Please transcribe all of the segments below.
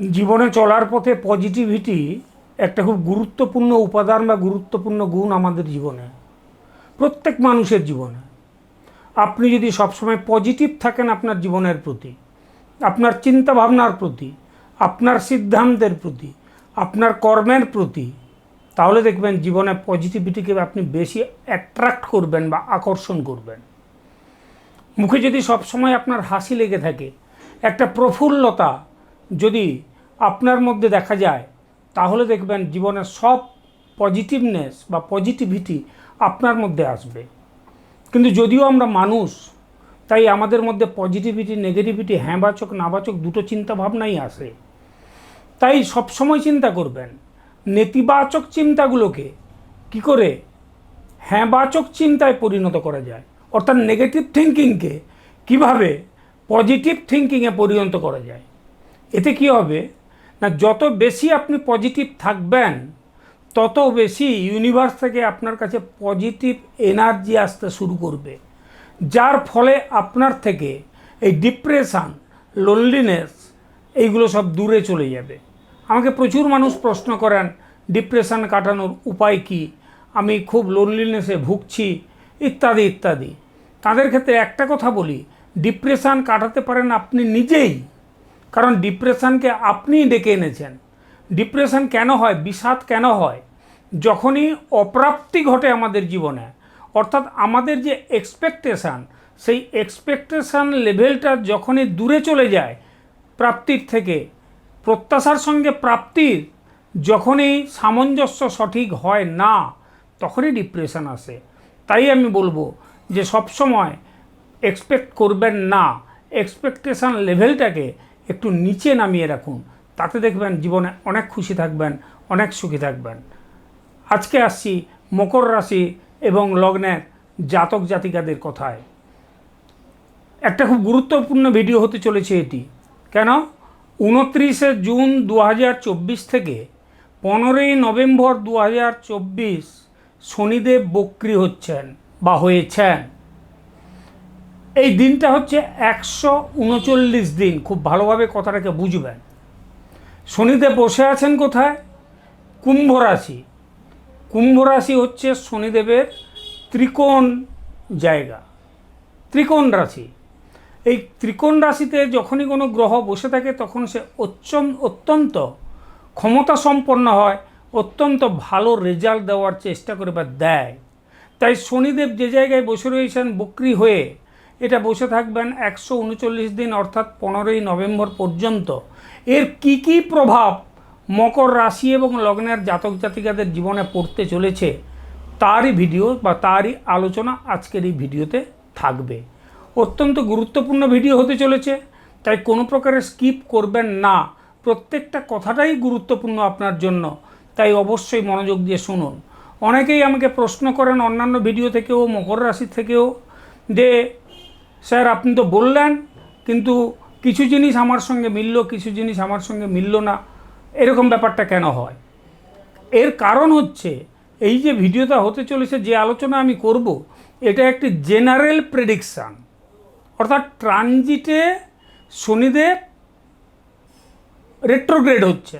জীবনে চলার পথে পজিটিভিটি একটা খুব গুরুত্বপূর্ণ উপাদান বা গুরুত্বপূর্ণ গুণ আমাদের জীবনে। প্রত্যেক মানুষের জীবনে। আপনি যদি সবসময় পজিটিভ থাকেন আপনার জীবনের প্রতি, আপনার চিন্তা ভাবনার প্রতি, আপনার সিদ্ধান্তের প্রতি, আপনার কর্মের প্রতি, তাহলে দেখবেন জীবনে পজিটিভিটিকে আপনি বেশি অ্যাট্রাক্ট করবেন বা আকর্ষণ করবেন। মুখে যদি সবসময় আপনার হাসি লেগে থাকে, একটা প্রফুল্লতা যদি আপনার মধ্যে দেখা যায়, তাহলে দেখবেন জীবনের সব পজিটিভনেস বা পজিটিভিটি আপনার মধ্যে আসবে। কিন্তু যদিও আমরা মানুষ, তাই আমাদের মধ্যে পজিটিভিটি নেগেটিভিটি হ্যাঁবাচক, নাবাচক দুটো চিন্তা ভাবনাই আসে। তাই সবসময় চিন্তা করবেন, নেতিবাচক চিন্তাগুলোকে কি করে হ্যাঁবাচক চিন্তায় পরিণত করা যায়? অর্থাৎ নেগেটিভ থিঙ্কিংকে কীভাবে পজিটিভ থিঙ্কিংয়ে পরিণত করা যায়? এতে কি হবে? না, যত বেশি আপনি পজিটিভ থাকবেন, তত বেশি ইউনিভার্স থেকে আপনার কাছে পজিটিভ এনার্জি আসতে শুরু করবে। যার ফলে আপনার থেকে এই ডিপ্রেশান লোনলিনেস এইগুলো সব দূরে চলে যাবে। আমাকে প্রচুর মানুষ প্রশ্ন করেন ডিপ্রেশান কাটানোর উপায় কি? আমি খুব লোনলিনেসে ভুগছি, ইত্যাদি ইত্যাদি। তাদের ক্ষেত্রে একটা কথা বলি ডিপ্রেশান কাটাতে পারেন আপনি নিজেই। কারণ ডিপ্রেশনকে আপনিই ডেকে এনেছেন। ডিপ্রেশন কেন হয়? বিষাদ কেন হয়? যখনই অপ্রাপ্তি ঘটে আমাদের জীবনে, অর্থাৎ আমাদের যে এক্সপেকটেশান সেই এক্সপেকটেশান লেভেলটা যখনই দূরে চলে যায় প্রাপ্তির থেকে, প্রত্যাশার সঙ্গে প্রাপ্তির যখনই সামঞ্জস্য সঠিক হয় না, তখনই ডিপ্রেশন আসে। তাই আমি বলব যে সবসময় এক্সপেক্ট করবেন না। এক্সপেকটেশান লেভেলটাকে একটু নিচে নামিয়ে রাখুন। তাতে দেখবেন জীবনে অনেক খুশি থাকবেন, অনেক সুখী থাকবেন। আজকে আসছি মকর রাশি এবং লগ্নের জাতক জাতিকাদের কথায়। একটা খুব গুরুত্বপূর্ণ ভিডিও হতে চলেছে এটি। কেন? উনত্রিশে জুন দু হাজার চব্বিশ থেকে পনেরোই নভেম্বর দু হাজার চব্বিশ শনিদেব বক্রি হচ্ছেন বা হয়েছেন। এই দিনটা হচ্ছে একশো উনচল্লিশ দিন। খুব ভালোভাবে কথাটাকে বুঝবেন শনিদেব বসে আছেন কোথায়? কুম্ভ রাশি। কুম্ভ রাশি হচ্ছে শনিদেবের ত্রিকোণ জায়গা। ত্রিকোণ রাশি। এই ত্রিকোণ রাশিতে যখনই কোনো গ্রহ বসে থাকে, তখন সে অত্যন্ত ক্ষমতা সম্পন্ন হয়, অত্যন্ত ভালো রেজাল্ট দেওয়ার চেষ্টা করে বা দেয়। তাই শনিদেব যে জায়গায় বসে রয়েছেন বক্রি হয়ে এটা বসে থাকবেন একশো উনচল্লিশ দিন, অর্থাৎ পনেরোই নভেম্বর পর্যন্ত। এর কি কি প্রভাব মকর রাশি এবং লগ্নের জাতক জাতিকাদের জীবনে পড়তে চলেছে, তারই ভিডিও বা তারই আলোচনা আজকের এই ভিডিওতে থাকবে। অত্যন্ত গুরুত্বপূর্ণ ভিডিও হতে চলেছে, তাই কোনো প্রকারে স্কিপ করবেন না। প্রত্যেকটা কথাটাই গুরুত্বপূর্ণ আপনার জন্য, তাই অবশ্যই মনোযোগ দিয়ে শুনুন। অনেকেই আমাকে প্রশ্ন করেন অন্যান্য ভিডিও থেকেও, মকর রাশি থেকেও, যে স্যার, আপনি তো বললেন, কিন্তু কিছু জিনিস আমার সঙ্গে মিলল, কিছু জিনিস আমার সঙ্গে মিলল না। এরকম ব্যাপারটা কেন হয়? এর কারণ হচ্ছে, এই যে ভিডিওটা হতে চলেছে, যে আলোচনা আমি করব, এটা একটি জেনারেল প্রেডিকশান। অর্থাৎ ট্রানজিটে শনিদেব রেট্রোগ্রেড হচ্ছে।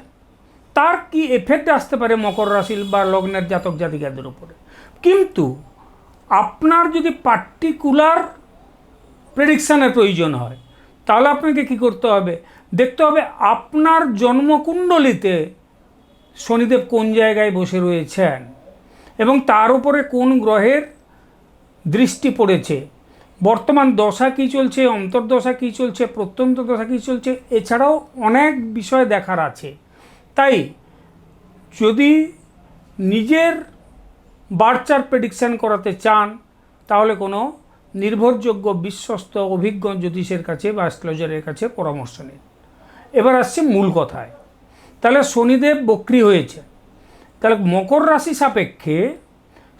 তার কি এফেক্ট আসতে পারে মকর রাশি বা লগ্নের জাতক জাতিকাদের উপরে? কিন্তু আপনার যদি পার্টিকুলার প্রেডিকশানের প্রয়োজন হয়। তাহলে আপনাকে কি করতে হবে? দেখতে হবে আপনার জন্মকুণ্ডলিতে শনিদেব কোন জায়গায় বসে রয়েছেন এবং তার উপরে কোন গ্রহের দৃষ্টি পড়েছে। বর্তমান দশা কী চলছে, অন্তর্দশা কী চলছে, প্রত্যন্ত দশা কী চলছে, এছাড়াও অনেক বিষয় দেখার আছে। তাই যদি নিজের বার্চার প্রেডিকশান করাতে চান, তাহলে কোনো নির্ভরযোগ্য, বিশ্বস্ত, অভিজ্ঞ জ্যোতিষের কাছে বা অ্যাস্ট্রোলজারের কাছে পরামর্শ নিন। এবার আসছে মূল কথায়। তাহলে শনিদেব বক্রি হয়েছে তাহলে মকর রাশি সাপেক্ষে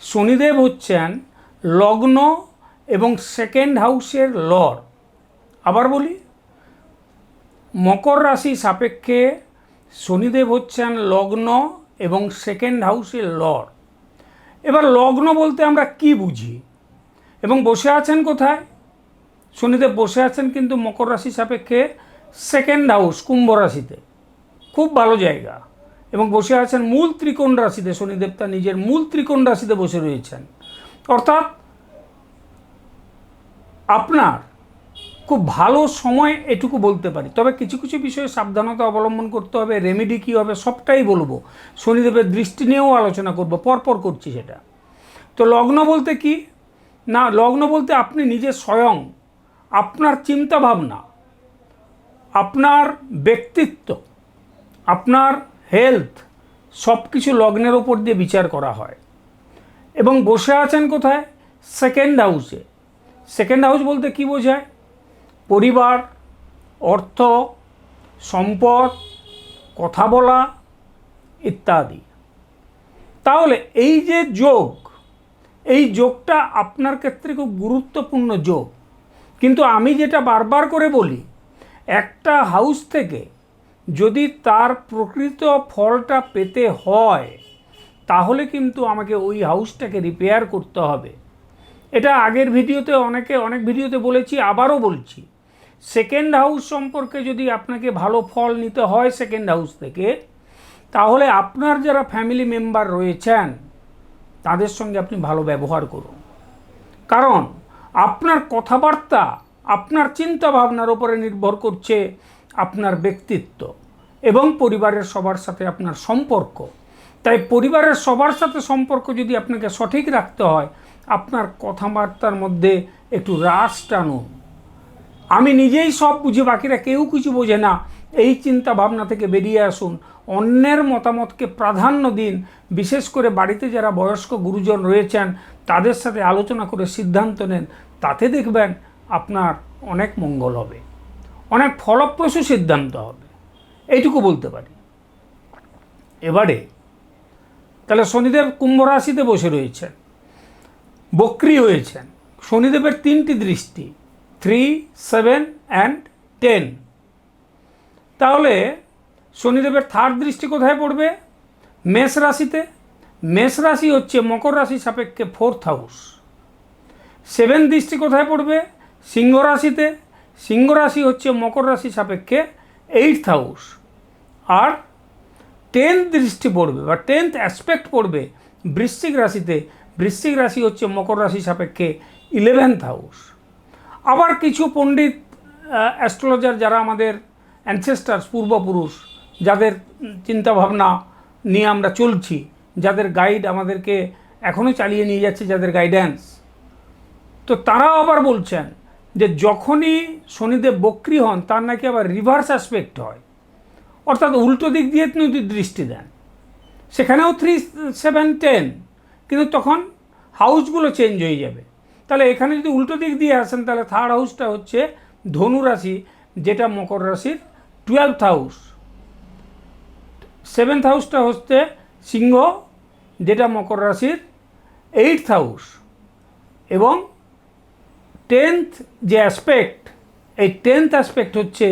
শনিদেব হচ্ছেন লগ্ন এবং সেকেন্ড হাউসের লর আবার বলি, মকর রাশি সাপেক্ষে শনিদেব হচ্ছেন লগ্ন এবং সেকেন্ড হাউসের লর এবার লগ্ন বলতে আমরা কি বুঝি? এবং বসে আছেন কোথায়? শনিদেব বসে আছেন কিন্তু মকর রাশি সাপেক্ষে সেকেন্ড হাউস কুম্ভ রাশিতে। খুব ভালো জায়গা। এবং বসে আছেন মূল ত্রিকোণ রাশিতে। শনিদেব তার নিজের মূল ত্রিকোণ রাশিতে বসে রয়েছেন। অর্থাৎ আপনার খুব ভালো সময় এটুকু বলতে পারি। তবে কিছু কিছু বিষয়ে সাবধানতা অবলম্বন করতে হবে রেমেডি কী হবে সবটাই বলব। শনিদেবের দৃষ্টি নিয়েও আলোচনা করব, পরপর করছি সেটা। তো লগ্ন বলতে কি? না, লগ্ন বলতে আপনি নিজে স্বয়ং, আপনার চিন্তা ভাবনা আপনার ব্যক্তিত্ব, আপনার হেলথ সব কিছু লগ্নের ওপর দিয়ে বিচার করা হয়। এবং বসে আছেন কোথায়? সেকেন্ড হাউসে সেকেন্ড হাউস বলতে কি বোঝায়? পরিবার, অর্থ, সম্পদ, কথা বলা, ইত্যাদি। তাহলে এই যে যোগ এই যোগটা আপনার ক্ষেত্রে খুব গুরুত্বপূর্ণ যোগ। কিন্তু আমি যেটা বারবার করে বলি, একটা হাউস থেকে যদি তার প্রকৃত ফলটা পেতে হয়, তাহলে কিন্তু আমাকে ওই হাউসটাকে রিপেয়ার করতে হবে। এটা আগের ভিডিওতে অনেকে, অনেক ভিডিওতে বলেছি, আবারও বলছি। সেকেন্ড হাউস সম্পর্কে যদি আপনাকে ভালো ফল নিতে হয় সেকেন্ড হাউস থেকে, তাহলে আপনার যারা ফ্যামিলি মেম্বার রয়েছেন তাদের সঙ্গে আপনি ভালো ব্যবহার করুন। কারণ আপনার কথাবার্তা, আপনার চিন্তা ভাবনার উপরে নির্ভর করছে আপনার ব্যক্তিত্ব এবং পরিবারের সবার সাথে আপনার সম্পর্ক। তাই পরিবারের সবার সাথে সম্পর্ক যদি আপনাকে সঠিক রাখতে হয়, আপনার কথাবার্তার মধ্যে একটু রাস টানুন আমি নিজেই সব বুঝি বাকিরা কেউ কিছু বোঝে না। এই চিন্তা ভাবনা থেকে বেরিয়ে আসুন। অন্যের মতামতকে প্রাধান্য দিন। বিশেষ করে বাড়িতে যারা বয়স্ক গুরুজন রয়েছেন, তাদের সাথে আলোচনা করে সিদ্ধান্ত নেন। তাতে দেখবেন আপনার অনেক মঙ্গল হবে। অনেক ফলপ্রসূ সিদ্ধান্ত হবে। এইটুকু বলতে পারি। এবারে, তাহলে শনিদেব কুম্ভ রাশিতে বসে রয়েছেন। বক্রি হয়েছেন। শনিদেবের তিনটি দৃষ্টি থ্রি সেভেন অ্যান্ড টেন তাহলে শনিদেবের থার্ড দৃষ্টি কোথায় পড়বে? মেষ রাশিতে। মেষ রাশি হচ্ছে মকর রাশি সাপেক্ষে ফোর্থ হাউস সেভেন দৃষ্টি কোথায় পড়বে? সিংহ রাশিতে। সিংহ রাশি হচ্ছে মকর রাশি সাপেক্ষে এইটথ হাউস আর টেন্থ দৃষ্টি পড়বে বা টেন্থ অ্যাসপেক্ট পড়বে বৃশ্চিক রাশিতে। বৃশ্চিক রাশি হচ্ছে মকর রাশি সাপেক্ষে ইলেভেন্থ হাউস আবার কিছু পণ্ডিত অ্যাস্ট্রোলজার যারা আমাদের অ্যানসেস্টার্স পূর্বপুরুষ, যাদের চিন্তাভাবনা নিয়ে আমরা চলছি, যাদের গাইড আমাদেরকে এখনও চালিয়ে নিয়ে যাচ্ছে, যাদের গাইডেন্স তো তারাও আবার বলছেন যে যখনই শনিদেব বক্রি হন, তার নাকি আবার রিভার্স অ্যাসপেক্ট হয়। অর্থাৎ উল্টো দিক দিয়ে তিনি দৃষ্টি দেন। সেখানেও থ্রি সেভেন টেন কিন্তু তখন হাউসগুলো চেঞ্জ হয়ে যাবে। তাহলে এখানে যদি উল্টো দিক দিয়ে আসেন, তাহলে থার্ড হাউসটা হচ্ছে ধনু রাশি যেটা মকর রাশির টুয়েলথ হাউস সেভেন্থ হাউসটা হচ্ছে সিংহ, যেটা মকর রাশির এইটথ হাউস এবং টেন্থ যে অ্যাসপেক্ট এই টেন্থ অ্যাসপেক্ট হচ্ছে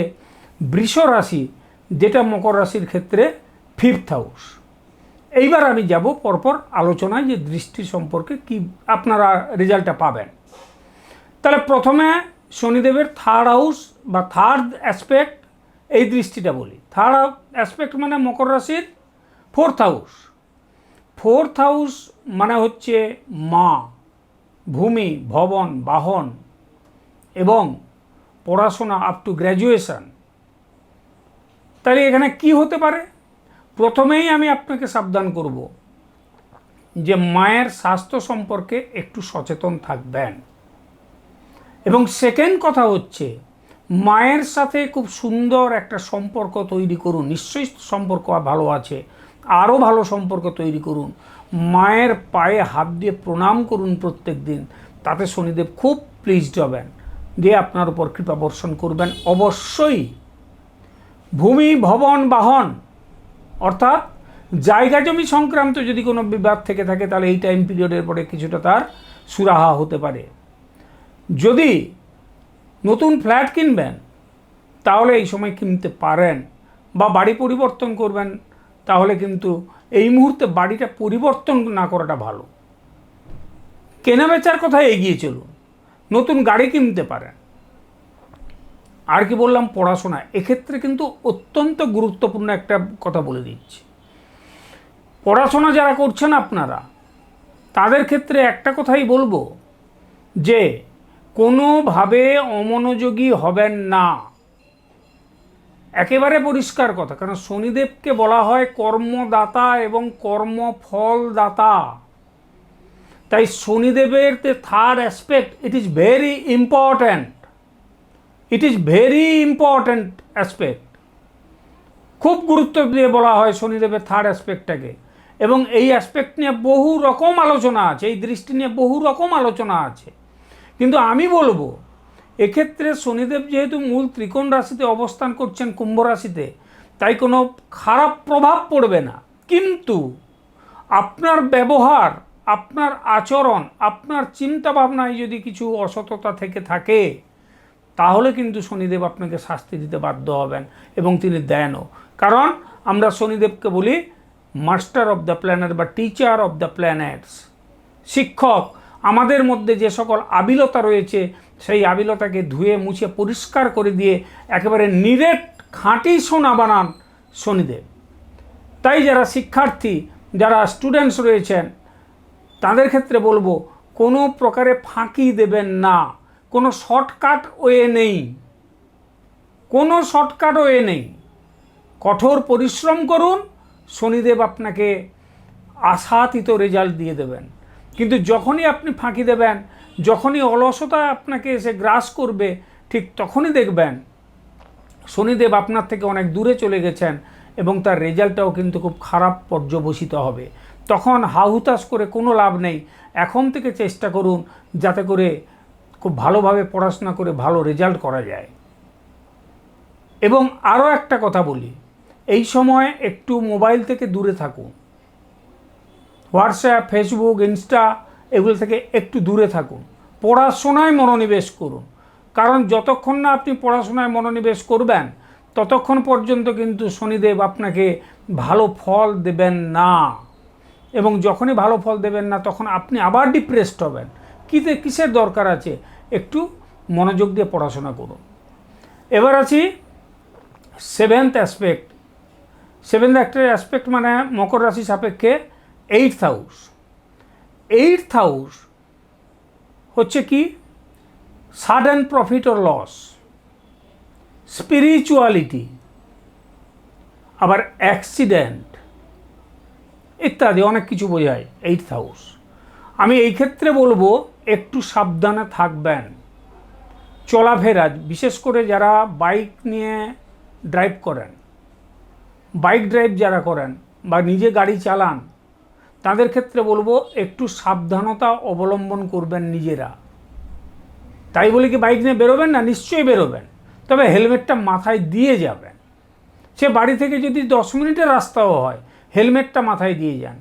বৃষ রাশি, যেটা মকর রাশির ক্ষেত্রে ফিফথ হাউস এইবার আমি যাব পরপর আলোচনায় যে দৃষ্টি সম্পর্কে কি আপনারা রেজাল্টটা পাবেন। তাহলে প্রথমে শনিদেবের থার্ড হাউস বা থার্ড অ্যাসপেক্ট এই দৃষ্টিটা বলি। থার্ড অ্যাসপেক্ট মানে মকর রাশির ফোর্থ হাউস ফোর্থ হাউস মানে হচ্ছে মা, ভূমি, ভবন, বাহন এবং পড়াশোনা আপ টু গ্র্যাজুয়েশন তাহলে এখানে কি হতে পারে? প্রথমেই আমি আপনাকে সাবধান করব যে মায়ের স্বাস্থ্য সম্পর্কে একটু সচেতন থাকবেন। এবং সেকেন্ড কথা হচ্ছে মায়ের সাথে খুব সুন্দর একটা সম্পর্ক তৈরি করুন। নিশ্চয়ই সম্পর্ক ভালো আছে। আরও ভালো সম্পর্ক তৈরি করুন। মায়ের পায়ে হাত দিয়ে প্রণাম করুন প্রত্যেক দিন। তাতে শনিদেব খুব প্লিজড হবেন। দিয়ে আপনার উপর কৃপা বর্ষণ করবেন। অবশ্যই ভূমি, ভবন, বাহন, অর্থাৎ জায়গা জমি সংক্রান্ত যদি কোনো বিবাদ থেকে থাকে, তাহলে এই টাইম পিরিয়ডের পরে কিছুটা তার সুরাহা হতে পারে। যদি নতুন ফ্ল্যাট কিনবেন, তাহলে এই সময় কিনতে পারেন বা বাড়ি পরিবর্তন করবেন, তাহলে কিন্তু এই মুহূর্তে বাড়িটা পরিবর্তন না করাটা ভালো। কেনা বেচার কথায় এগিয়ে চলুন, নতুন গাড়ি কিনতে পারেন। আর কি বললাম, পড়াশোনা। এক্ষেত্রে কিন্তু অত্যন্ত গুরুত্বপূর্ণ একটা কথা বলে দিচ্ছি। পড়াশোনা যারা করছেন আপনারা, তাদের ক্ষেত্রে একটা কথাই বলব যে কোনোভাবে অমনোযোগী হবেন না। একেবারে পরিষ্কার কথা, কারণ শনিদেবকে বলা হয় কর্মদাতা এবং কর্মফলদাতা। তাই শনিদেবের যে third aspect it is very important it is very important aspect খুব গুরুত্ব দিয়ে বলা হয় শনিদেবের থার্ড অ্যাসপেক্টটাকে এবং এই অ্যাসপেক্ট নিয়ে বহু রকম আলোচনা আছে, এই দৃষ্টি নিয়ে বহু রকম আলোচনা আছে। কিন্তু আমি বলব, এক্ষেত্রে শনিদেব যেহেতু মূল ত্রিকোণ রাশিতে অবস্থান করছেন কুম্ভ রাশিতে, তাই কোনো খারাপ প্রভাব পড়বে না। কিন্তু আপনার ব্যবহার, আপনার আচরণ, আপনার চিন্তা ভাবনায় যদি কিছু অসততা থেকে থাকে, তাহলে কিন্তু শনিদেব আপনাকে শাস্তি দিতে বাধ্য হবেন এবং তিনি দেনও। কারণ আমরা শনিদেবকে বলি মাস্টার অফ দ্য প্ল্যানেট বা টিচার অফ দ্য প্ল্যানেটস। শিক্ষক আমাদের মধ্যে যে সকল আবিলতা রয়েছে, সেই আবিলতাকে ধুয়ে মুছে পরিষ্কার করে দিয়ে একেবারে নিরেট খাঁটি সোনা বানান শনিদেব। তাই যারা শিক্ষার্থী, যারা স্টুডেন্টস রয়েছেন, তাদের ক্ষেত্রে বলব, কোনো প্রকারে ফাঁকি দেবেন না। কোনো শর্টকাট ওয়ে নেই। কোনো শর্টকাট ওয়ে নেই। কঠোর পরিশ্রম করুন, শনিদেব আপনাকে আশাতীত রেজাল্ট দিয়ে দেবেন। কিন্তু যখনই আপনি ফাঁকি দেবেন, যখনই অলসতা আপনাকে এসে গ্রাস করবে, ঠিক তখনই দেখবেন শনিদেব আপনার থেকে অনেক দূরে চলে গেছেন এবং তার রেজাল্টটাও কিন্তু খুব খারাপ পর্যবসিত হবে। তখন হাহুতাশ করে কোনো লাভ নেই। এখন থেকে চেষ্টা করুন যাতে করে খুব ভালোভাবে পড়াশোনা করে ভালো রেজাল্ট করা যায়। এবং আরও একটা কথা বলি, এই সময় একটু মোবাইল থেকে দূরে থাকুন। হোয়াটসঅ্যাপ, ফেসবুক, ইনস্টা, এগুলো থেকে একটু দূরে থাকুন। পড়াশোনায় মনোনিবেশ করুন। কারণ যতক্ষণ না আপনি পড়াশোনায় মনোনিবেশ করবেন, ততক্ষণ পর্যন্ত কিন্তু শনিদেব আপনাকে ভালো ফল দেবেন না। এবং যখনই ভালো ফল দেবেন না, তখন আপনি আবার ডিপ্রেসড হবেন। কিতে, কিসের দরকার আছে? একটু মনোযোগ দিয়ে পড়াশোনা করুন। এবার আছি সেভেন্থ অ্যাসপেক্ট সেভেন্থ একটা অ্যাসপেক্ট মানে মকর রাশি সাপেক্ষে এইটথ হাউস এইটথ হাউস হচ্ছে কি? Sudden profit or loss spirituality আবার অ্যাক্সিডেন্ট ইত্যাদি, অনেক কিছু বোঝায় এইটথ হাউস আমি এই ক্ষেত্রে বলব, একটু সাবধানে থাকবেন। চলাফেরা, বিশেষ করে যারা বাইক নিয়ে ড্রাইভ করেন। বাইক ড্রাইভ যারা করেন বা নিজে গাড়ি চালান তাদের ক্ষেত্রে বলব একটু সাবধানতা অবলম্বন করবেন নিজেরা। তাই বলে কি বাইক নিয়ে বেরোবেন না? নিশ্চয়ই বেরোবেন। তবে হেলমেটটা মাথায় দিয়ে যাবেন। সে বাড়ি থেকে যদি দশ মিনিটের রাস্তাও হয়, হেলমেটটা মাথায় দিয়ে যান।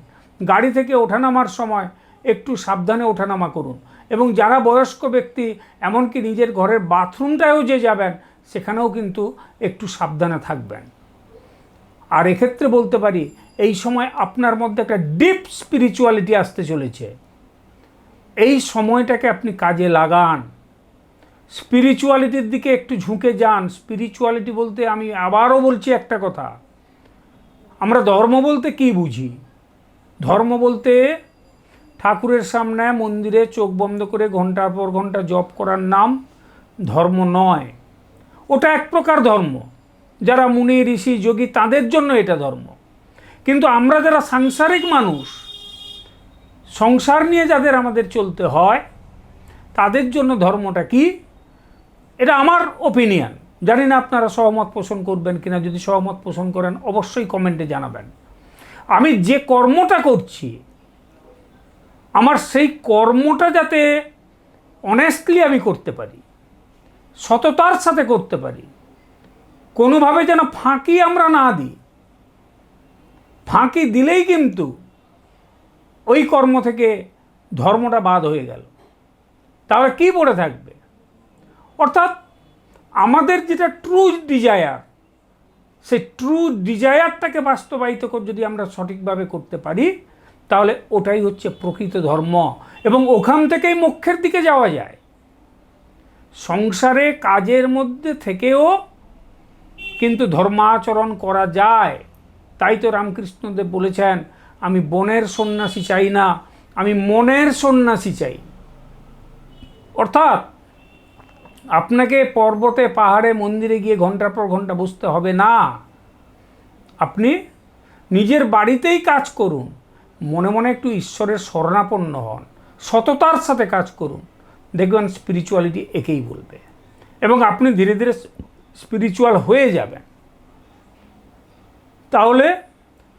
গাড়ি থেকে ওঠানামার সময় একটু সাবধানে ওঠানামা করুন। এবং যারা বয়স্ক ব্যক্তি, এমনকি নিজের ঘরের বাথরুমটায়ও যে যাবেন, সেখানেও কিন্তু একটু সাবধানে থাকবেন। আর এক্ষেত্রে বলতে পারি এই সময় আপনার মধ্যে একটা ডিপ স্পিরিচুয়ালিটি আসতে চলেছে। এই সময়টাকে আপনি কাজে লাগান। স্পিরিচুয়ালিটির দিকে একটু ঝুঁকে যান। স্পিরিচুয়ালিটি বলতে আমি আবারও বলছি একটা কথা। আমরা ধর্ম বলতে কি বুঝি? ধর্ম বলতে ঠাকুরের সামনে মন্দিরে চোখ বন্ধ করে ঘণ্টার পর ঘণ্টা জপ করার নাম ধর্ম নয়। ওটা এক প্রকার ধর্ম। যারা মুনি, ঋষি, যোগী তাদের জন্য এটা ধর্ম। কিন্তু আমরা যারা সাংসারিক মানুষ, সংসার নিয়ে যাদের আমাদের চলতে হয়, তাদের জন্য ধর্মটা কি? এটা আমার ওপিনিয়ন জানি না আপনারা সহমত পোষণ করবেন কিনা, যদি সহমত পোষণ করেন, অবশ্যই কমেন্টে জানাবেন। আমি যে কর্মটা করছি, আমার সেই কর্মটা যাতে অনেস্টলি আমি করতে পারি, সততার সাথে করতে পারি, কোনোভাবে যেন ফাঁকি আমরা না দিই ফাঁকি দিলেই কিন্তু ওই কর্ম থেকে ধর্মটা বাদ হয়ে গেল। তাহলে কি পড়ে থাকবে? অর্থাৎ আমাদের যেটা ট্রু ডিজায়ার সেই ট্রু ডিজায়ারটাকে বাস্তবায়িত করে, যদি আমরা সঠিকভাবে করতে পারি, তাহলে ওটাই হচ্ছে প্রকৃত ধর্ম এবং ওখান থেকেই মোক্ষের দিকে যাওয়া যায়। সংসারে কাজের মধ্যে থেকেও কিন্তু ধর্মাচরণ করা যায়। তাই তো রামকৃষ্ণদেব বলেছেন, আমি বনের সন্ন্যাসী চাই না, আমি মনের সন্ন্যাসী চাই। অর্থাৎ আপনাকে পর্বতে, পাহাড়ে, মন্দিরে গিয়ে ঘণ্টার পর ঘণ্টা বসতে হবে না। আপনি নিজের বাড়িতেই কাজ করুন, মনে মনে একটু ঈশ্বরের শরণাপন্ন হন, সততার সাথে কাজ করুন। দেখবেন স্পিরিচুয়ালিটি একেই বলবে। এবং আপনি ধীরে ধীরে স্পিরিচুয়াল হয়ে যাবেন। তাহলে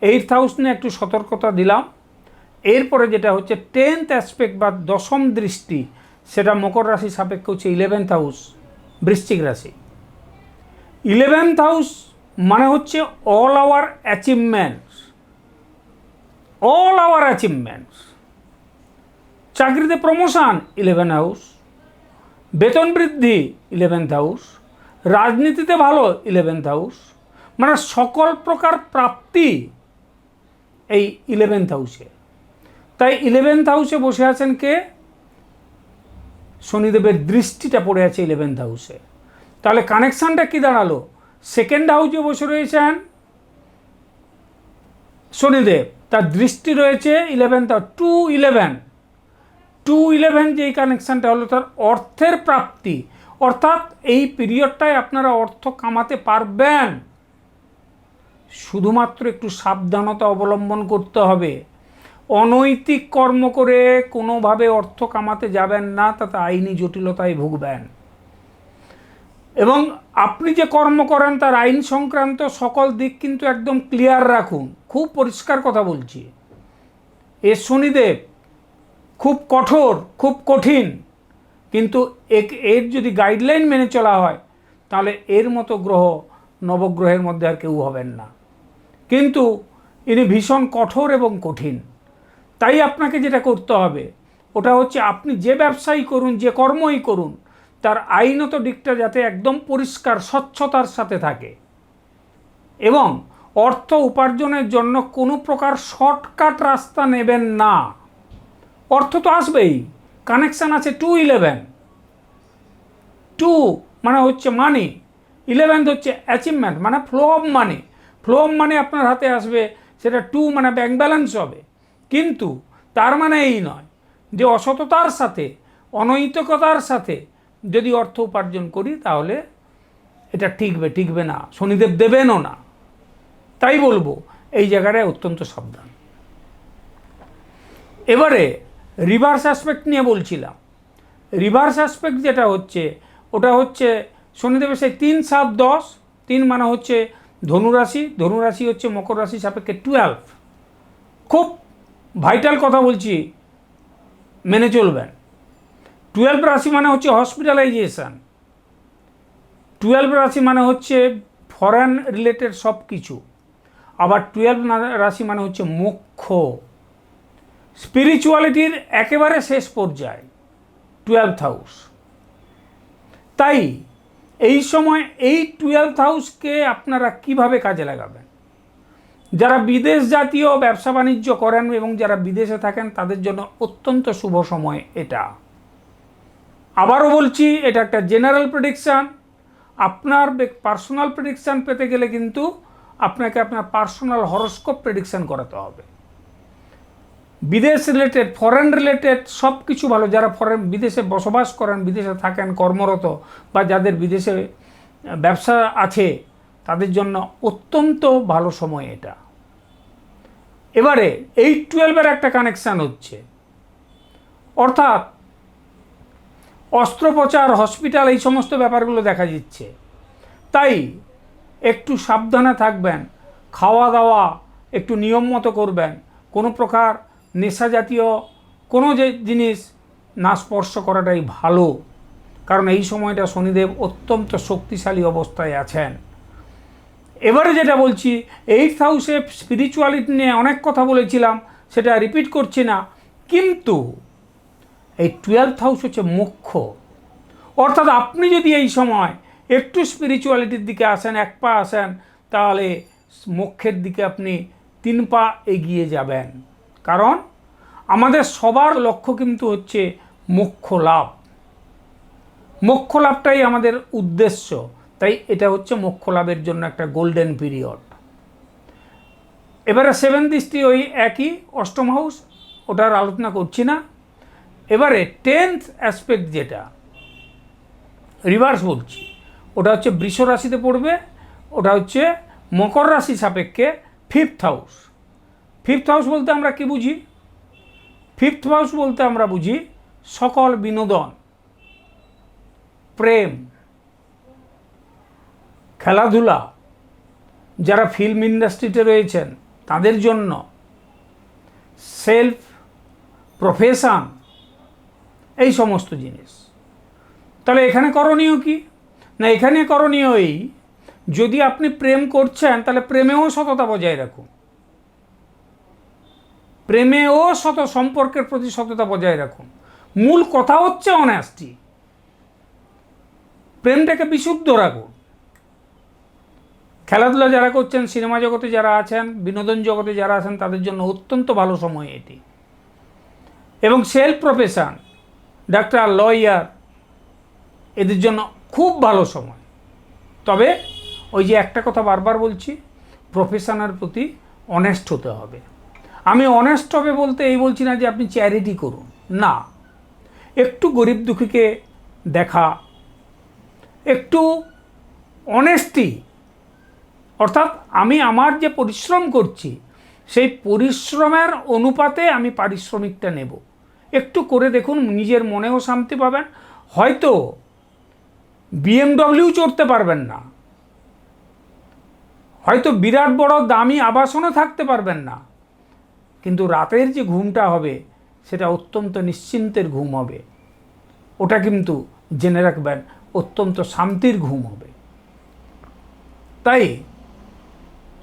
এইট হাউস নিয়ে একটু সতর্কতা দিলাম। এরপরে যেটা হচ্ছে টেন্থ অ্যাসপেক্ট বা দশম দৃষ্টি, সেটা মকর রাশি সাপেক্ষে হচ্ছে ইলেভেন্থ হাউস বৃশ্চিক রাশি। ইলেভেন্থ হাউস মানে হচ্ছে all our achievements all our achievements চাকরিতে প্রমোশন ইলেভেন হাউস বেতন বৃদ্ধি ইলেভেন্থ হাউস রাজনীতিতে ভালো ইলেভেন্থ হাউস মানে সকল প্রকার প্রাপ্তি এই ইলেভেন্থ হাউসে তাই ইলেভেন্থ হাউসে বসে আছেন কে? শনিদেবের দৃষ্টিটা পড়ে আছে ইলেভেন্থ হাউসে তাহলে কানেকশানটা কি দাঁড়াল? সেকেন্ড হাউসে বসে রয়েছেন শনিদেব। তার দৃষ্টি রয়েছে eleventh two eleven two eleven যেই কানেকশানটা হলো, তার অর্থের প্রাপ্তি। অর্থাৎ এই পিরিয়ডটায় আপনারা অর্থ কামাতে পারবেন। শুধুমাত্র একটু সাবধানতা অবলম্বন করতে হবে। অনৈতিক কর্ম করে কোনোভাবে অর্থ কামাতে যাবেন না, তাতে আইনি জটিলতায় ভুগবেন। এবং আপনি যে কর্ম করেন, তার আইন সংক্রান্ত সকল দিক কিন্তু একদম ক্লিয়ার রাখুন। খুব পরিষ্কার কথা বলছি। এ শনিদেব খুব কঠোর, খুব কঠিন, কিন্তু এর যদি গাইডলাইন মেনে চলা হয়, তাহলে এর মতো গ্রহ নবগ্রহের মধ্যে আর কেউ হবেন না। কিন্তু ইনি ভীষণ কঠোর এবং কঠিন। তাই আপনাকে যেটা করতে হবে, ওটা হচ্ছে আপনি যে ব্যবসায়ী করুন, যে কর্মই করুন, তার আইনত দিকটা যাতে একদম পরিষ্কার, স্বচ্ছতার সাথে থাকে। এবং অর্থ উপার্জনের জন্য কোনো প্রকার শর্টকাট রাস্তা নেবেন না। অর্থ তো আসবেই। কানেকশান আছে টু ইলেভেন। টু মানে হচ্ছে মানি ইলেভেন্থ হচ্ছে অ্যাচিভমেন্ট মানে flow of money flow of money আপনার হাতে আসবে, সেটা টু মানে ব্যাংক ব্যালেন্স হবে। কিন্তু তার মানে এই নয় যে অসততার সাথে, অনৈতিকতার সাথে যদি অর্থ উপার্জন করি তাহলে এটা টিকবে টিকবে না। শনিদেব দেবেনও না। তাই বলব, এই জায়গাটায় অত্যন্ত সাবধান। এবারে রিভার্স অ্যাসপেক্ট নিয়ে বলছিলাম। রিভার্স অ্যাসপেক্ট যেটা হচ্ছে, ওটা হচ্ছে শনিদেবের সেই তিন সাত দশ, তিন মানে হচ্ছে ধনুরাশি ধনুরাশি হচ্ছে মকর রাশি সাপেক্ষে টুয়েলভ খুব ভাইটাল কথা বলছি, মেনে চলবেন। টুয়েলভ রাশি মানে হচ্ছে হসপিটালাইজেশন টুয়েলভ রাশি মানে হচ্ছে ফরেন রিলেটেড সব কিছু আবার টুয়েলভ রাশি মানে হচ্ছে মোক্ষ। স্পিরিচুয়ালিটির একেবারে শেষ পর্যায়ে টুয়েলভ হাউস তাই এই সময় এই টুয়েলভ হাউসকে আপনারা কীভাবে কাজে লাগাবেন? যারা বিদেশ জাতীয় ব্যবসা বাণিজ্য করেন এবং যারা বিদেশে থাকেন, তাদের জন্য অত্যন্ত শুভ সময় এটা। আবারও বলছি, এটা একটা জেনারেল প্রেডিকশান আপনার পার্সোনাল প্রেডিকশান পেতে গেলে কিন্তু আপনাকে আপনার পার্সোনাল হরস্কোপ প্রেডিকশান করাতে হবে। বিদেশ রিলেটেড ফরেন রিলেটেড সব কিছু ভালো। যারা ফরেন বিদেশে বসবাস করেন, বিদেশে থাকেন, কর্মরত বা যাদের বিদেশে ব্যবসা আছে, তাদের জন্য অত্যন্ত ভালো সময় এটা। এবারে এইট টুয়েলভের একটা কানেকশান হচ্ছে। অর্থাৎ অস্ত্রোপচার হসপিটাল এই সমস্ত ব্যাপারগুলো দেখা দিচ্ছে তাই একটু সাবধানে থাকবেন, খাওয়া দাওয়া, একটু নিয়ম মতো করবেন। কোনো প্রকার নেশা জাতীয় কোনো যে জিনিস না স্পর্শ করাটাই ভালো। কারণ এই সময়টা শনিদেব অত্যন্ত শক্তিশালী অবস্থায় আছেন। এবারে যেটা বলছি এইট হাউসে স্পিরিচুয়ালিটি নিয়ে অনেক কথা বলেছিলাম, সেটা রিপিট করছি না। কিন্তু এই টুয়েলভ হাউস হচ্ছে মুখ্য। অর্থাৎ আপনি যদি এই সময় একটু স্পিরিচুয়ালিটির দিকে আসেন, এক পা আসেন, তাহলে মোক্ষের দিকে আপনি তিন পা এগিয়ে যাবেন। কারণ আমাদের সবার লক্ষ্য কিন্তু হচ্ছে মোক্ষ লাভ। মোক্ষ লাভটাই আমাদের উদ্দেশ্য। তাই এটা হচ্ছে মোক্ষ লাভের জন্য একটা গোল্ডেন পিরিয়ড এবারে সেভেন দৃষ্টি ওই একই, অষ্টম হাউস ওটার আলোচনা করছি না। এবারে টেন্থ অ্যাসপেক্ট যেটা রিভার্স বলছি। ওটা হচ্ছে বৃষ রাশিতে পড়বে, ওটা হচ্ছে মকর রাশি সাপেক্ষে ফিফথ হাউস ফিফথ হাউস বলতে আমরা কি বুঝি? ফিফথ হাউস বলতে আমরা বুঝি সকল বিনোদন, প্রেম, খেলাধুলা। যারা ফিল্ম ইন্ডাস্ট্রিতে রয়েছেন, তাদের জন্য সেলফ প্রফেশন এই সমস্ত জিনিস। তাহলে এখানে করণীয় কি? না, এখানে করণীয় এই যদি আপনি প্রেম করছেন, তাহলে প্রেমেও সততা বজায় রাখুন। প্রেমেও সত সম্পর্কের প্রতি সততা বজায় রাখুন। মূল কথা হচ্ছে অনেস্টি প্রেমটাকে বিশুদ্ধ রাখুন। খেলাধুলা যারা করছেন, সিনেমা জগতে যারা আছেন, বিনোদন জগতে যারা আছেন, তাদের জন্য অত্যন্ত ভালো সময় এটি। এবং সেলফ প্রফেশন ডাক্তার লয়ার এদের জন্য খুব ভালো সময়। তবে ওই যে একটা কথা বারবার বলছি প্রফেশনের প্রতি অনেস্ট হতে হবে। আমি অনেস্ট হবে বলতে এই বলছি না যে আপনি চ্যারিটি করুন। না। একটু গরিব দুঃখীকে দেখা, একটু অনেস্টি অর্থাৎ আমি আমার যে পরিশ্রম করছি, সেই পরিশ্রমের অনুপাতে আমি পারিশ্রমিকটা নেব। একটু করে দেখুন, নিজের মনেও শান্তি পাবেন। হয়তো বিএমডব্লিউ চড়তে পারবেন না। হয়তো বিরাট বড় দামি আবাসনে থাকতে পারবেন না। কিন্তু রাতের যে ঘুমটা হবে, সেটা অত্যন্ত নিশ্চিন্তের ঘুম হবে। ওটা কিন্তু জেনে রাখবেন, অত্যন্ত শান্তির ঘুম হবে। তাই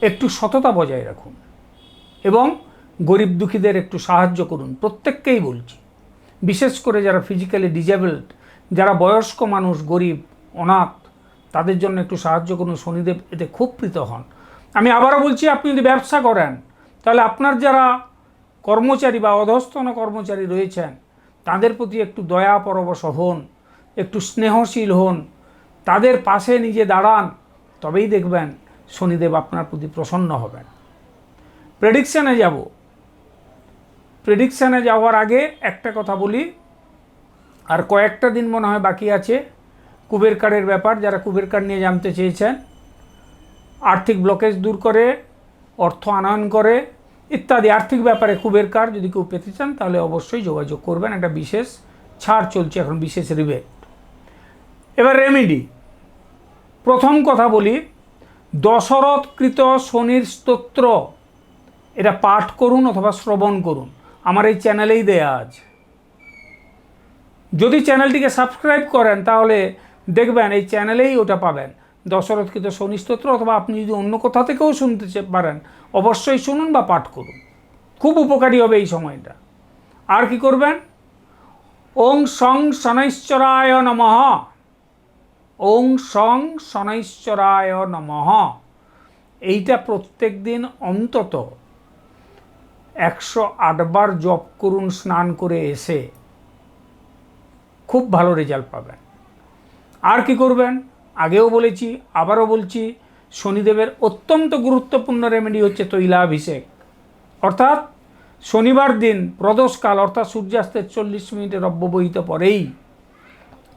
একটু সততা বজায় রাখুন এবং গরিব দুঃখীদের একটু সাহায্য করুন। প্রত্যেককেই বলছি, বিশেষ করে যারা ফিজিক্যালি ডিজেবলড যারা বয়স্ক মানুষ, গরিব, অনাথ, তাদের জন্য একটু সাহায্য করুন। শনিদেব এতে খুব প্রীত হন। আমি আবারও বলছি, আপনি যদি ব্যবসা করেন, তাহলে আপনার যারা কর্মচারী বা অধস্তন কর্মচারী রয়েছেন, তাদের প্রতি একটু দয়া পরবশ হন, একটু স্নেহশীল হন, তাদের পাশে নিজে দাঁড়ান, তবেই দেখবেন শনিদেব আপনার প্রতি প্রসন্ন হবেন। প্রেডিকশানে যাব। প্রেডিকশানে যাওয়ার আগে একটা কথা বলি, আর কয়েকটা দিন মনে হয় বাকি আছে। কুবের কার্ডের ব্যাপার, যারা কুবের কার্ড নিয়ে জানতে চেয়েছেন, আর্থিক ব্লকেজ দূর করে, অর্থ আনয়ন করে ইত্যাদি আর্থিক ব্যাপারে কুবের কার যদি কেউ পেতে চান, তাহলে অবশ্যই যোগাযোগ করবেন। একটা বিশেষ ছাড় চলছে এখন, বিশেষ রিবেট। এবার রেমেডি প্রথম কথা বলি, দশরথকৃত শনির স্তোত্র। এটা পাঠ করুন অথবা শ্রবণ করুন। আমার এই চ্যানেলেই দেয়া আছে। যদি চ্যানেলটিকে সাবস্ক্রাইব করেন, তাহলে দেখবেন এই চ্যানেলেই ওটা পাবেন। দশরথকৃত শনি স্তোত্র অথবা আপনি যদি অন্য কোথা থেকেও শুনতে পারেন, অবশ্যই শুনুন বা পাঠ করুন। খুব উপকারী হবে এই সময়টা। আর কি করবেন? ওং সং শনৈশ্চরায় নমঃ। ওং সং শনৈশ্চরায় নমঃ। এইটা প্রত্যেক দিন অন্তত একশো আটবার জপ করুন, স্নান করে এসে। খুব ভালো রেজাল্ট পাবেন। আর কি করবেন? আগেও বলেছি, আবারও বলছি, শনিদেবের অত্যন্ত গুরুত্বপূর্ণ রেমেডি হচ্ছে তৈলাভিষেক। অর্থাৎ শনিবার দিন প্রদোষকাল, অর্থাৎ সূর্যাস্তের চল্লিশ মিনিটের অব্যবহিত পরেই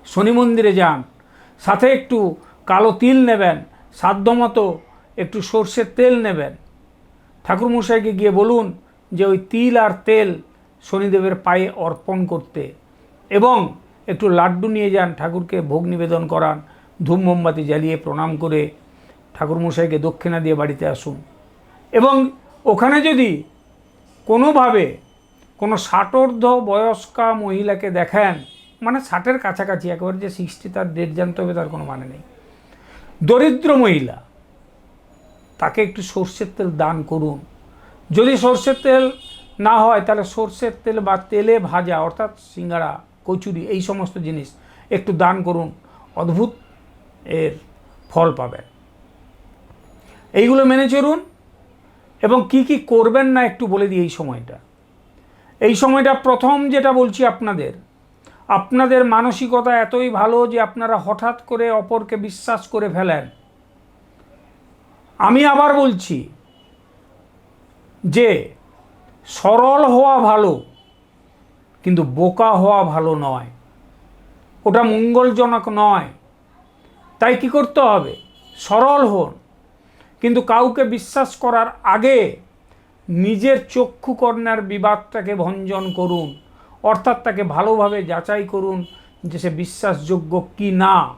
শনি মন্দিরে যান। সাথে একটু কালো তিল নেবেন সাধ্যমতো একটু সর্ষের তেল নেবেন। ঠাকুরমশাইকে গিয়ে বলুন যে ওই তিল আর তেল শনিদেবের পায়ে অর্পণ করতে। এবং একটু লাড্ডু নিয়ে যান, ঠাকুরকে ভোগ নিবেদন করান। ধূপ মোমবাতি জ্বালিয়ে প্রণাম করে ঠাকুরমশাইকে দক্ষিণা দিয়ে বাড়িতে আসুন। এবং ওখানে যদি কোনোভাবে কোনো ষাটোর্ধ বয়স্কা মহিলাকে দেখেন মানে ষাটের কাছাকাছি, একেবারে যে সিক্সটি তার ডেট জানতে হবে, তার কোনো মানে নেই। দরিদ্র মহিলা, তাকে একটু সর্ষের তেল দান করুন। যদি সর্ষের তেল না হয়, তাহলে সর্ষের তেল বা তেলে ভাজা, অর্থাৎ সিঙ্গাড়া, কচুরি, এই সমস্ত জিনিস একটু দান করুন। অদ্ভুত এর ফল পাবেন। এইগুলো মেনে চলুন এবং কি কি করবেন না একটু বলে দিই এই সময়টা। এই সময়টা প্রথম যেটা বলছি আপনাদের আপনাদের মানসিকতা এতই ভালো যে আপনারা হঠাৎ করে অপরকে বিশ্বাস করে ফেলেন। আমি আবার বলছি যে সরল হওয়া ভালো, কিন্তু বোকা হওয়া ভালো নয়। ওটা মঙ্গলজনক নয়। তাই কি করতে হবে? সরল হন। কিন্তু কাউকে বিশ্বাস করার আগে নিজের চক্ষু কর্ণার বিবাদটাকে ভঞ্জন করুন। অর্থাৎ তাকে ভালোভাবে যাচাই করুন যে সে বিশ্বাসযোগ্য কি না।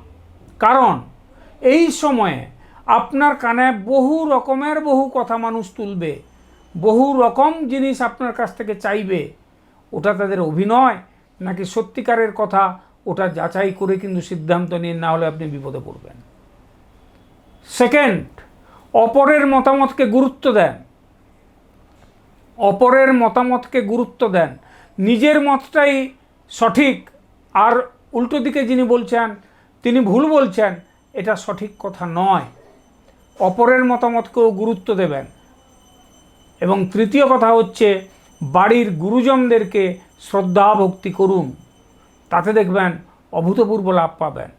কারণ এই সময়ে আপনার কানে বহু রকমের বহু কথা মানুষ তুলবে। বহু রকম জিনিস আপনার কাছ থেকে চাইবে। ওটা তাদের অভিনয় নাকি সত্যিকারের কথা? ওটা যাচাই করে কিন্তু সিদ্ধান্ত নিন, না হলে আপনি বিপদে পড়বেন। সেকেন্ড অপরের মতামতকে গুরুত্ব দেন। অপরের মতামতকে গুরুত্ব দেন। নিজের মতটাই সঠিক। আর উল্টো দিকে যিনি বলছেন, তিনি ভুল বলছেন, এটা সঠিক কথা নয়। অপরের মতামতকেও গুরুত্ব দেবেন। এবং তৃতীয় কথা হচ্ছে, বাড়ির গুরুজনদেরকে শ্রদ্ধা ভক্তি করুন। তাতে দেখবেন অভূতপূর্ব লাভ পাবেন।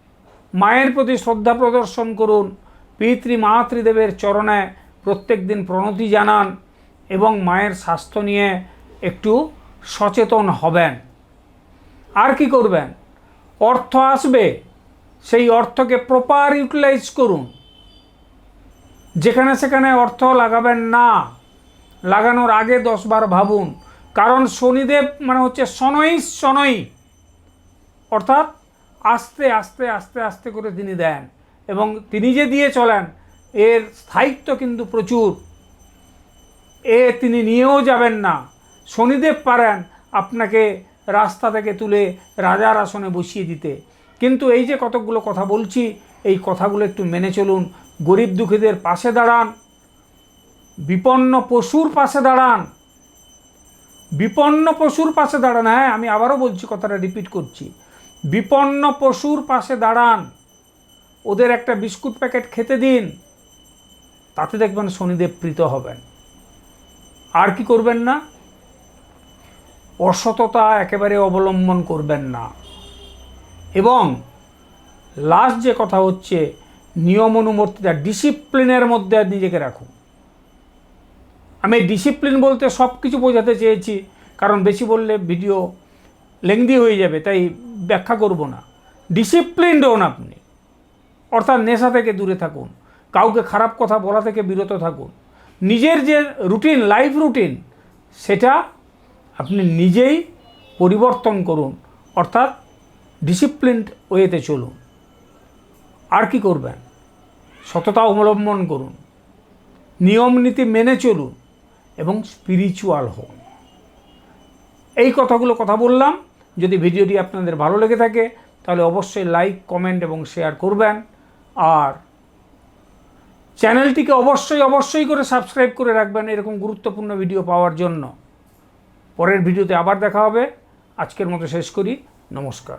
মায়ের প্রতি শ্রদ্ধা প্রদর্শন করুন, পিতৃ মাতৃদেবের চরণে প্রত্যেক দিন প্রণতি জানান এবং মায়ের স্বাস্থ্য নিয়ে একটু সচেতন হবেন। আর কি করবেন? অর্থ আসবে, সেই অর্থকে প্রপার ইউটিলাইজ করুন। যেখানে সেখানে অর্থ লাগাবেন না, লাগানোর আগে দশবার ভাবুন। কারণ শনিদেব মানে হচ্ছে শনৈ শনৈ। অর্থাৎ আস্তে আস্তে আস্তে আস্তে করে তিনি দেন এবং তিনি যে দিয়ে চলেন, এর স্থায়িত্ব কিন্তু প্রচুর। এ তিনি নিয়েও যাবেন না। শনিদেব পারেন আপনাকে রাস্তা থেকে তুলে রাজার আসনে বসিয়ে দিতে। কিন্তু এই যে কতকগুলো কথা বলছি, এই কথাগুলো একটু মেনে চলুন। গরিব দুঃখীদের পাশে দাঁড়ান। বিপন্ন পশুর পাশে দাঁড়ান। বিপন্ন পশুর পাশে দাঁড়ান। হ্যাঁ আমি আবারও বলছি, কথাটা রিপিট করছি। বিপন্ন পশুর পাশে দাঁড়ান। ওদের একটা বিস্কুট প্যাকেট খেতে দিন। তাতে দেখবেন শনিদেব প্রীত হবেন। আর কি করবেন না? অসততা একেবারে অবলম্বন করবেন না। এবং লাস্ট যে কথা হচ্ছে, নিয়ম অনুবর্তিতা ডিসিপ্লিনের মধ্যে নিজেকে রাখুন। আমি ডিসিপ্লিন বলতে সব কিছু বোঝাতে চেয়েছি, কারণ বেশি বললে ভিডিও লেংদি হয়ে যাবে, তাই ব্যাখ্যা করব না। ডিসিপ্লিনড হন আপনি। অর্থাৎ নেশা থেকে দূরে থাকুন। কাউকে খারাপ কথা বলা থেকে বিরত থাকুন। নিজের যে রুটিন লাইফ রুটিন সেটা আপনি নিজেই পরিবর্তন করুন। অর্থাৎ ডিসিপ্লিনড ওয়েতে চলুন। আর কি করবেন? সততা অবলম্বন করুন। নিয়ম নীতি মেনে চলুন এবং স্পিরিচুয়াল হন। এই কথাগুলো কথা বললাম। যদি ভিডিওটি আপনাদের ভালো লেগে থাকে, তাহলে অবশ্যই লাইক কমেন্ট এবং শেয়ার করবেন। আর চ্যানেলটিকে অবশ্যই অবশ্যই করে সাবস্ক্রাইব করে রাখবেন এরকম গুরুত্বপূর্ণ ভিডিও পাওয়ার জন্য। পরের ভিডিওতে আবার দেখা হবে। আজকের মতো শেষ করি। নমস্কার।